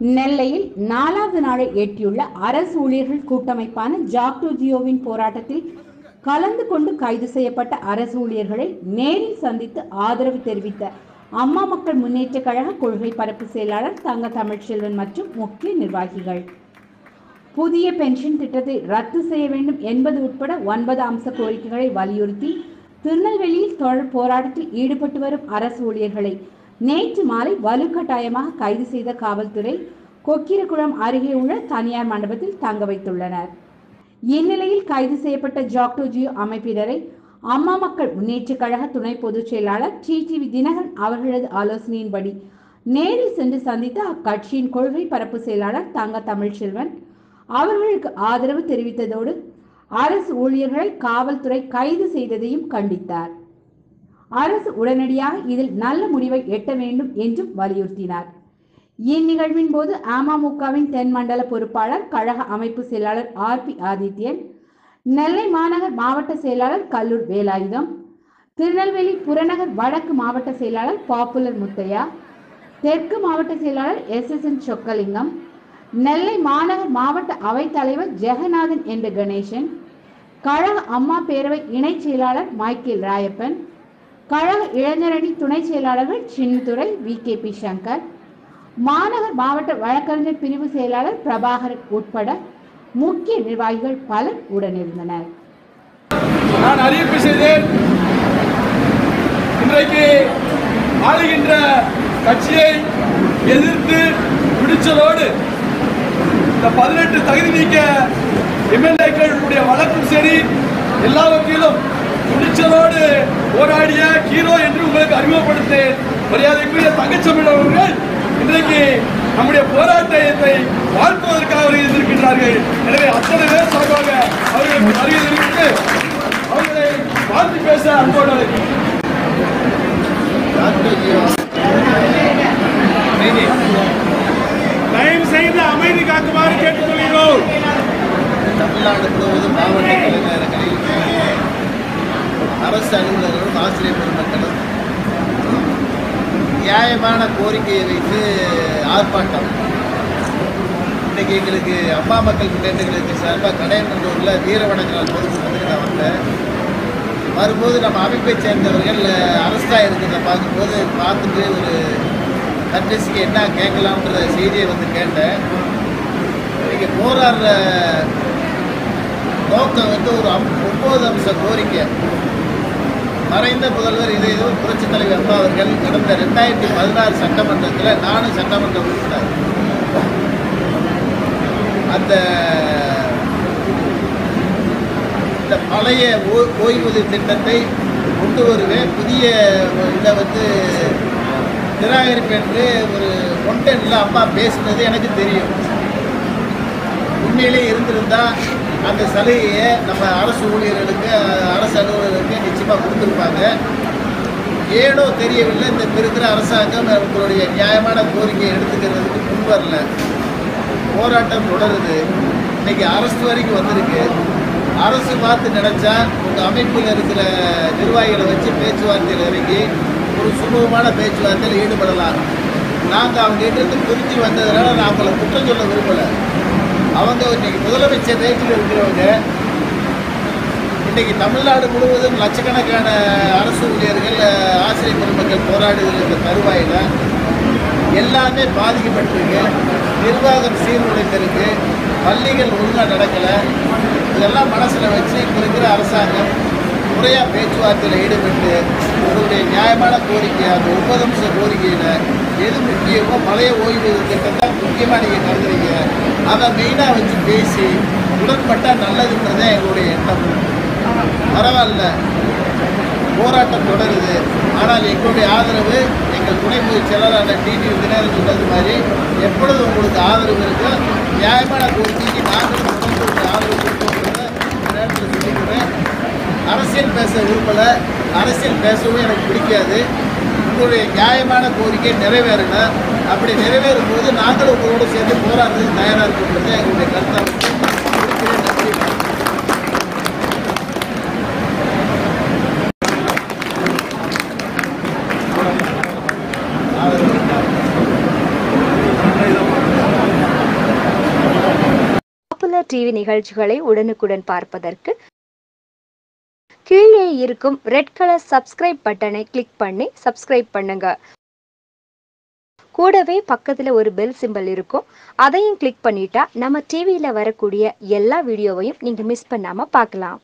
நெல்லையில் நாலாவது நாளை எட்டியுள்ள அரசு ஊழியர்கள் கூட்டமைப்பான ஜாக்டோ ஜியோவின் போராட்டத்தில் கலந்து கொண்டு கைது செய்யப்பட்ட அரசு ஊழியர்களை நேரில் சந்தித்து ஆதரவு தெரிவித்த அம்மா மக்கள் முன்னேற்ற கழக கொள்கை பரப்பு செயலாளர் தங்க தமிழ்ச்செல்வன் மற்றும் முக்கிய நிர்வாகிகள். புதிய பென்ஷன் திட்டத்தை ரத்து செய்ய வேண்டும் என்பது உட்பட ஒன்பது அம்ச கோரிக்கைகளை வலியுறுத்தி திருநெல்வேலியில் தொடர் போராட்டத்தில் ஈடுபட்டு வரும் அரசு ஊழியர்களை நேற்று மாலை வலுக்கட்டாயமாக கைது செய்த காவல்துறை கொக்கிரகுளம் அருகே உள்ள தனியார் மண்டபத்தில் தங்க வைத்துள்ளனர். இந்நிலையில் கைது செய்யப்பட்ட ஜாக்டோஜி அமைப்பினரை அம்மா மக்கள் முன்னேற்ற கழக துணை பொதுச் செயலாளர் டிடிவி தினகரன் அவர்களது ஆலோசனையின்படி நேரில் சென்று சந்தித்த அக்கட்சியின் கொள்கை பரப்பு செயலாளர் தங்க தமிழ்ச்செல்வன் அவர்களுக்கு ஆதரவு தெரிவித்ததோடு அரசு ஊழியர்களை காவல்துறை கைது செய்ததையும் கண்டித்தார். அரசு உடனடியாக இதில் நல்ல முடிவை எட்ட வேண்டும் என்றும் வலியுறுத்தினார். இந்நிகழ்வின் போது அமமுகவின் தென்மண்டல பொறுப்பாளர் கழக அமைப்பு செயலாளர் ஆர் பி ஆதித்யன் நெல்லை மாநகர் மாவட்ட செயலாளர் கல்லூர் வேலாயுதம் திருநெல்வேலி புறநகர் வடக்கு மாவட்ட செயலாளர் பாப்புலர் முத்தையா தெற்கு மாவட்ட செயலாளர் S S N Chockalingam Nellai மாநகர் மாவட்ட அவைத் தலைவர் ஜெகநாதன் என்ற கணேசன் கழக அம்மா பேரவை இணைச் செயலாளர் மைக்கேல் ராயப்பன் கழக இளைஞரணி துணை செயலாளர்கள் Chinnathurai V. K. P. Shankar மாநகர் மாவட்ட வழக்கறிஞர் பிரிவு செயலாளர் பிரபாகர் உட்பட முக்கிய நிர்வாகிகள் பலர் உடனிருந்தனர். நான் அறிவிப்பு செய்தேன். இன்றைக்கு ஆளுகின்ற கட்சியை எதிர்த்து பிடிச்சதோடு இந்த பதினெட்டு தகுதி நீக்க எம்எல்ஏக்களுடைய வழக்கும் சரி எல்லாவற்றிலும் துணிச்சலோடு போராடிய ஹீரோ என்று உங்களுக்கு அறிமுகப்படுத்தேன் மரியாதைக்குரிய தங்கச்சமிழ் அவர்கள் இன்றைக்கு நம்முடைய போராட்டத்தை வாழ்த்துவதற்காக அவர்கள் இருந்திருக்கின்றார்கள் எனவே அத்தனை பேர் சார்பாக அவர்களுக்கு வருகை தெரிவித்து அவர்களை வாழ்த்து பேச அன்போடு அழைக்கிறேன். தயவு செய்து அமைதி காக்குமாறு கேட்டுக்கொள்கிறோம். தமிழ்நாடு முழுவதும் மாவட்ட கலைஞர்களில் அரசு அலுவலர்களும் ஆசிரியர் பெருமக்களும் நியாயமான கோரிக்கையை வைத்து ஆர்ப்பாட்டம். இன்றைக்கி எங்களுக்கு அம்மா மக்கள் முன்னேற்றங்களுக்கு சார்பாக கடையநல்லூரில் வீரவணங்கல் பொதுக்கூட்டத்துக்கு நான் வந்தேன். வரும்போது நம்ம அமைப்பை சேர்ந்தவர்கள் அரசாக இருக்கிறத பார்க்கும்போது பார்த்துட்டு ஒரு கட்சிக்கு என்ன கேட்கலாம்ன்ற செய்தியை வந்து கேட்டேன். இன்றைக்கி போராடுற நோக்கம் வந்து ஒரு அம் ஒன்பது அம்ச கோரிக்கை. மறைந்த முதல்வர் இதே இது புரட்சித் தலைவர் அம்மா அவர்கள் கடந்த ரெண்டாயிரத்தி பதினாறு சட்டமன்றத்தில் நானும் சட்டமன்ற உறுப்பினர். அந்த இந்த பழைய ஓ- ஓய்வூதிய திட்டத்தை கொண்டு வருவேன் புதிய இதை வந்து நிராகரிப்பு என்று ஒரு ஒன்டென்ல அம்மா பேசுனது எனக்கு தெரியும். உண்மையிலே இருந்திருந்தால் அந்த சலுகையை நம்ம அரசு ஊழியர்களுக்கு அரசு அலுவலர்களுக்கு நிச்சயமாக கொடுத்துருப்பாங்க. ஏனோ தெரியவில்லை இந்த இருக்கிற அரசாங்கம் அவங்களுடைய நியாயமான கோரிக்கையை எடுத்துக்கிறதுக்கு முன் வரல. போராட்டம் தொடருது. இன்றைக்கி அரசு வரைக்கும் வந்திருக்கு. அரசு பார்த்து நினச்சா உங்கள் அமைப்பில் இருக்கிற நிர்வாகிகளை வச்சு பேச்சுவார்த்தையில் இறங்கி ஒரு சுமூகமான பேச்சுவார்த்தையில் ஈடுபடலாம். நாங்கள் அவங்க இருந்து பிரிஞ்சு வந்ததுனால நான் அவங்களை குற்றம் சொல்ல விரும்பலை. அவங்க இன்றைக்கி முதலமைச்சர் ரேட்டில் இருக்கிறவங்க இன்றைக்கி தமிழ்நாடு முழுவதும் லட்சக்கணக்கான அரசு ஊழியர்கள் ஆசிரியர் பெருமக்கள் போராடுகிற தருவாயில் எல்லாமே பாதிக்கப்பட்டிருக்கு. நிர்வாகம் சீர்குலைத்திருக்கு பள்ளிகள் ஒழுங்காக நடக்கலை. இதெல்லாம் மனசில் வச்சு இப்போ இருக்கிற அரசாங்கம் முறையாக பேச்சுவார்த்தையில் ஈடுபட்டு உங்களுடைய நியாயமான கோரிக்கை அந்த ஒன்பது நிமிஷ கோரிக்கையில் எது முக்கியமோ பழைய ஓய்வூதிய திட்டம் தான் முக்கியமாக நீங்கள் கருதுறீங்க. அதை மெயினாக வச்சு பேசி உடன்பட்டால் நல்லதுன்றதே எங்களுடைய எண்ணம். பரவாயில்ல. போராட்டம் தொடருது. ஆனால் எங்களுடைய ஆதரவு எங்கள் துணை பொதுச் செயலாளர் டிடி தினகரன் சொன்னது மாதிரி எப்பொழுது உங்களுக்கு ஆதரவு இருக்கோ நியாயமான கோரிக்கைக்கு நாங்கள் தொடர்ந்து உங்களுக்கு ஆதரவு கொடுப்போங்கிறத இந்த நேரத்தில் சொல்லிக்கிறேன் அரசியல் பேச விரும்பலை. அரசியல் பேசவும் எனக்கு பிடிக்காது. உங்களுடைய நியாயமான கோரிக்கை நிறைவேறணும். அப்படி நிறைவேறும் போது நாங்களும் உங்களோடு சேர்ந்து போராடுறதுக்கு தயாராக இருக்கின்றது எங்களுடைய கருத்தாக டிவி நிகழ்ச்சிகளை உடனுக்குடன் பார்ப்பதற்கு கீழே இருக்கும் ரெட் கலர் சப்ஸ்கிரைப் பட்டனை கிளிக் பண்ணி சப்ஸ்கிரைப் பண்ணுங்க. கூடவே பக்கத்துல ஒரு பெல் சிம்பல் இருக்கும். அதையும் கிளிக் பண்ணிட்டா நம்ம டிவியில வரக்கூடிய எல்லா வீடியோவையும் நீங்க மிஸ் பண்ணாம பார்க்கலாம்.